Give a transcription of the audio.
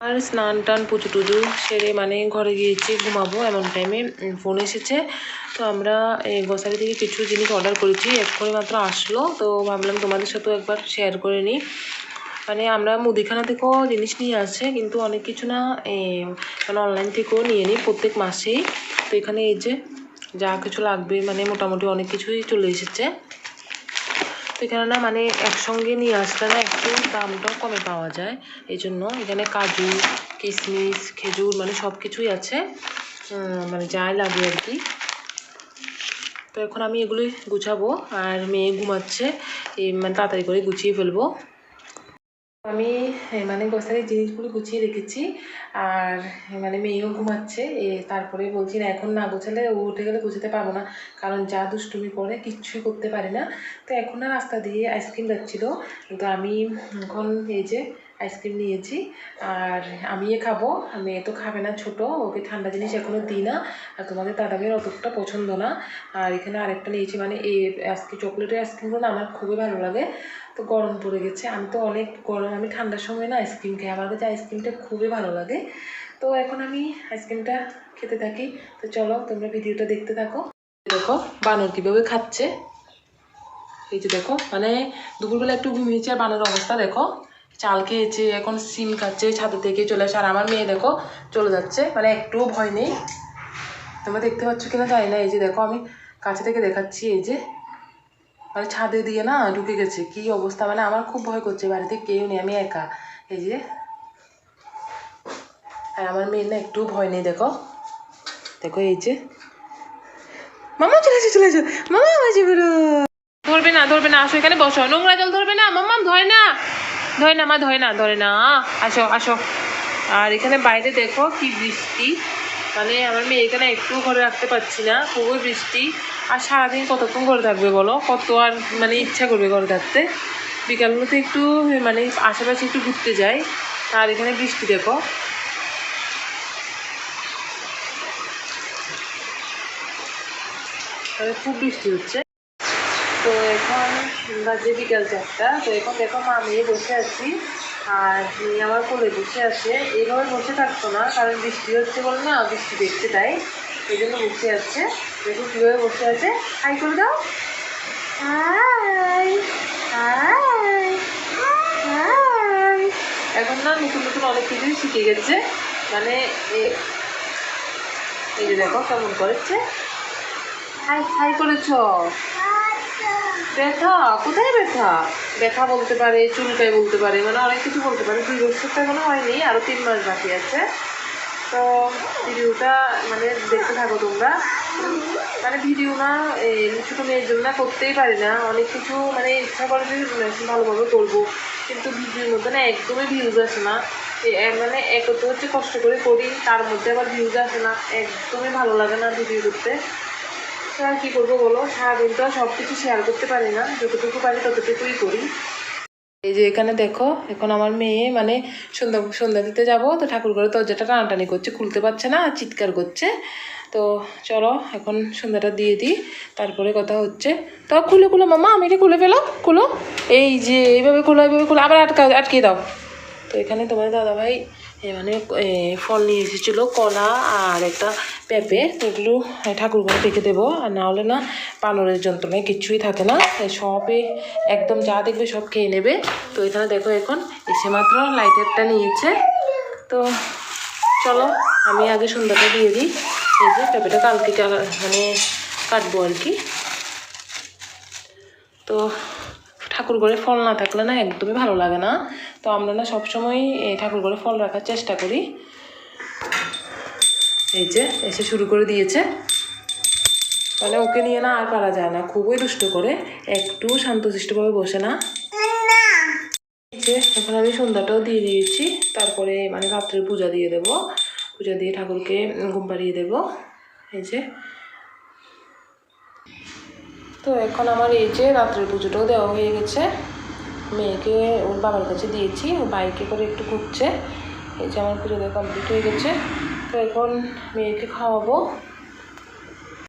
আর স্নান টান, পুজো টুজো সেরে মানে ঘরে গিয়েছি ঘুমাবো এমন টাইমে ফোন এসেছে। তো আমরা এই গ্রসারি থেকে কিছু জিনিস অর্ডার করেছি, এক্ষুনি মাত্র আসলো। তো ভাবলাম তোমাদের সাথেও একবার শেয়ার করে নিই। মানে আমরা মুদিখানা থেকেও জিনিস নিয়ে আসছে কিন্তু অনেক কিছু না মানে অনলাইন থেকেও নিয়ে নিই প্রত্যেক মাসেই। তো এখানে এই যে যা কিছু লাগবে মানে মোটামুটি অনেক কিছুই চলে এসেছে। তো এখানে না মানে একসঙ্গে নিয়ে আসলে না একটু দামটাও কমে পাওয়া যায়। এই জন্য এখানে কাজু কিশমিশ খেজুর মানে সব কিছুই আছে মানে যাই লাগে আর কি। তো এখন আমি এগুলোই গুছাবো আর মেয়ে ঘুমাচ্ছে। মানে তাড়াতাড়ি করে গুছিয়ে ফেলব। আমি মানে গ্রসারির জিনিসগুলো গুছিয়ে রেখেছি। আর মানে মেয়েও ঘুমাচ্ছে এ, তারপরে বলছি না এখন না গোছালে ও উঠে গেলে গুছাতে পারব না কারণ যা দুষ্টুমি করে কিচ্ছুই করতে পারি না। তো এখন না রাস্তা দিয়ে আইসক্রিম যাচ্ছিল। তো আমি এখন এই যে আইসক্রিম নিয়েছি। আর আমিও খাব। মেয়ে তো খাবে না, ছোট। ওকে ঠান্ডা জিনিস এখনও দিই না। আর তোমাদের দাদামের অতটা পছন্দ না। আর এখানে আরেকটা নিয়েছি মানে এই আইসক্রিম চকলেটের আইসক্রিমগুলো না আমার খুবই ভালো লাগে। তো গরম পড়ে গেছে। আমি তো অনেক গরম, আমি ঠান্ডার সময় না আইসক্রিম খাই। আমার কাছে আইসক্রিমটা খুবই ভালো লাগে। তো এখন আমি আইসক্রিমটা খেতে থাকি। তো চলো, তোমরা ভিডিওটা দেখতে থাকো। দেখো, বানর কীভাবে খাচ্ছে। এই যে দেখো মানে দুপুরবেলা একটু ঘুমিয়েছে আর বানর অবস্থা দেখো। চাল খেয়েছে, এখন সিম খাচ্ছে, ছাদে থেকে চলে আসে। আর আমার মেয়ে দেখো, চলে যাচ্ছে। মানে একটুও ভয় নেই। তোমরা দেখতে পাচ্ছ কিনা জানি না। এই যে দেখো, আমি কাছে থেকে দেখাচ্ছি, এই যে। মানে ছাদে দিয়ে না ঢুকে গেছে। কি অবস্থা? মানে আমার খুব ভয় করছে। বাড়িতে কেউ নেই, আমি একা। এই যে। আর আমার মেয়ের না একটু ভয় নেই, দেখো। দেখো, এই যে। মামা, চলে এসে চলে এসে। মামা বেরো ধরবে না ধরবে না। আসো এখানে, বসো। নোংরা জল ধরবে না। মাম্মাম, ধরে না। ধরে না, মা, ধরে না ধরে না। আসো আসো। আর এখানে বাইরে দেখো কি বৃষ্টি। মানে আমার মেয়ে এখানে একটু ঘরে রাখতে পারছি না, খুবই বৃষ্টি। আর সারাদিন কতক্ষণ ঘরে থাকবে বলো? কত আর মানে ইচ্ছা করবে ঘরে থাকতে। বিকালগুলোতে একটু মানে আশেপাশে একটু ঘুরতে যাই। আর এখানে বৃষ্টি দেখো। খুব বৃষ্টি হচ্ছে। তো এখন বাজে বিকাল চারটা, তো এখন দেখো মা মেয়ে বসে আছি, আর মেয়ে আমার কোলে বসে আছে। এইভাবে বসে থাকতো না, কারণ বৃষ্টি হচ্ছে বলে না, বৃষ্টি দেখতে তাই। এই জন্য বসে আছে। দেখো কীভাবে বসে আছে। হাই করে দাও। এখন না নতুন নতুন অনেক কিছুই শিখে গেছে। মানে এই যে দেখো কেমন করেছে। হাই হাই করেছ। ব্যথা? কোথায় ব্যথা? ব্যথা বলতে পারে, চুলকায় বলতে পারে মানে অনেক কিছু বলতে পারে। দুই তো এখনও হয়নি আরও তিন মাস বাকি আছে। তো ভিডিওটা মানে দেখতে থাকো তোমরা। মানে ভিডিও না ছোটো মেয়ের জন্য না করতেই পারি না। অনেক কিছু মানে ইচ্ছা করে যে ভালোভাবে করব। কিন্তু ভিডিওর মধ্যে না একদমই ভিউজ আসে না। মানে এক হচ্ছে কষ্ট করে করি, তার মধ্যে আবার ভিউজ আসে না। একদমই ভালো লাগে না ভিডিও করতে। তো আর কী করব বলো? সারাদিন তো সব কিছু শেয়ার করতে পারি না। যতটুকু পারি ততটুকুই করি। এই যে এখানে দেখো, এখন আমার মেয়ে মানে সন্ধ্যা সন্ধ্যা দিতে যাব, তো ঠাকুর ঘরে দরজাটা টানাটানি করছে, খুলতে পারছে না, চিৎকার করছে। তো চলো, এখন সন্ধ্যাটা দিয়ে দিই, তারপরে কথা হচ্ছে। তো খুলে খুলে, মামা, আমি এটা খুলে ফেলো, খুলো। এই যে, এইভাবে খোলো এইভাবে খোলো, আবার আটকা আটকে দাও। তো এখানে তোমার দাদাভাই মানে ফল নিয়ে এসেছিল, কলা আর একটা পেঁপে। এগুলো ঠাকুর ঘরে রেখে দেবো। আর না হলে না, পানরের যন্ত্রণায় কিছুই থাকে না। সবে একদম যা দেখবে সব খেয়ে নেবে। তো এখানে দেখো এখন, এসে মাত্র লাইটারটা নিয়েছে। তো চলো, আমি আগে সন্ধ্যাটা দিয়ে দিই। এই যে পেঁপেটা কালকে মানে কাটবো আর কি। তো ঠাকুর ঘরে ফল না থাকলে না একদমই ভালো লাগে না। তো আমরা না সবসময় এই ঠাকুর ঘরে ফল রাখার চেষ্টা করি। এই যে, এসে শুরু করে দিয়েছে। তাহলে ওকে নিয়ে না আর পারা যায় না, খুবই দুষ্ট করে। একটু শান্তশিষ্টভাবে বসে না। এখন আমি সন্ধ্যাটাও দিয়ে দিয়েছি। তারপরে মানে রাত্রে পূজা দিয়ে দেব। পূজা দিয়ে ঠাকুরকে ঘুম পাড়িয়ে দেবো। এই যে। তো এখন আমার এই যে রাত্রের পুজোটাও দেওয়া হয়ে গেছে। মেয়েকে ওর বাবার কাছে দিয়েছি বাইকে করে একটু ঘুরছে। এই যে আমার পুজো কমপ্লিট হয়ে গেছে। তো এখন মেয়েকে খাওয়াবো।